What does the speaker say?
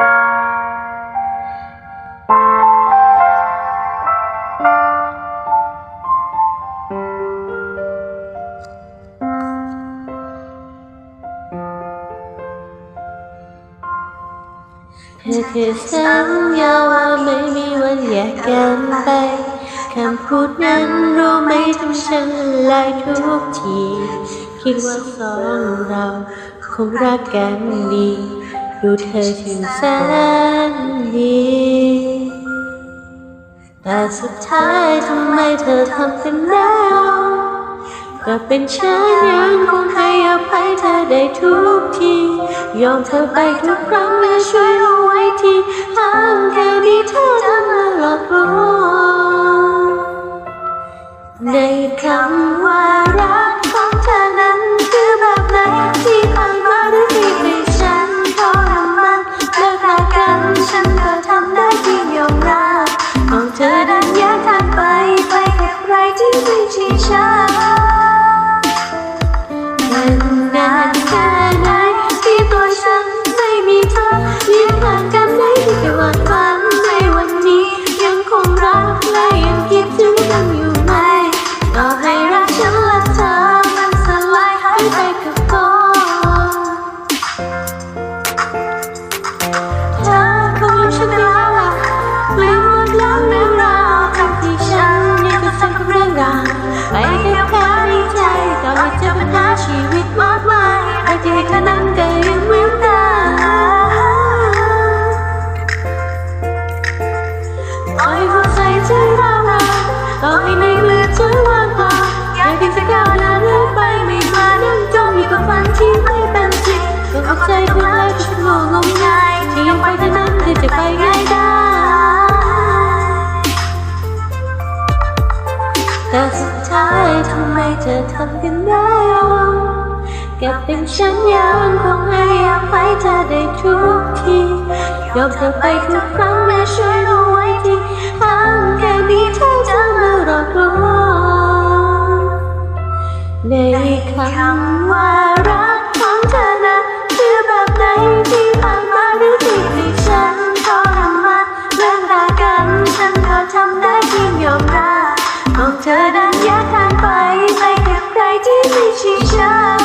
เธอคือสัญญาว่าไม่มีวันแยกกันไปคำพูดนั้นรู้ไหมทำฉันละลายทุกที คิดว่าสองเราคงรักกันดี ดูเธอถึงแสนดี แต่สุดท้ายทำไมเธอทำกันแล้วก็เป็นฉันยังคงให้อภัยเธอได้ทุกที ยอมเธอไปทุกครั้งและช่วยเอาไว้ที่ห่างแค่นี้เธอจะมาหลอกลวงในคำ กับใค แต่สุดท้ายทำไมเธอทำกันได้ เก็บเป็นฉันยังคงให้อภัยเธอได้ทุกทียอมเธอไปทุกครั้งและช่วยเอาไว้ที่ห่างแค่นี้เธอจะมาหลอกลวในคำว่ารักของเธอนะคือแบบไหนที่ผ่านมาหรือที่ที่ฉันทรมานเลิกรากันฉันก็ทำได้เพียงยอมรับของเธอนั้นแยกทางไปไปกับใครที่ไม่ใช่ฉัน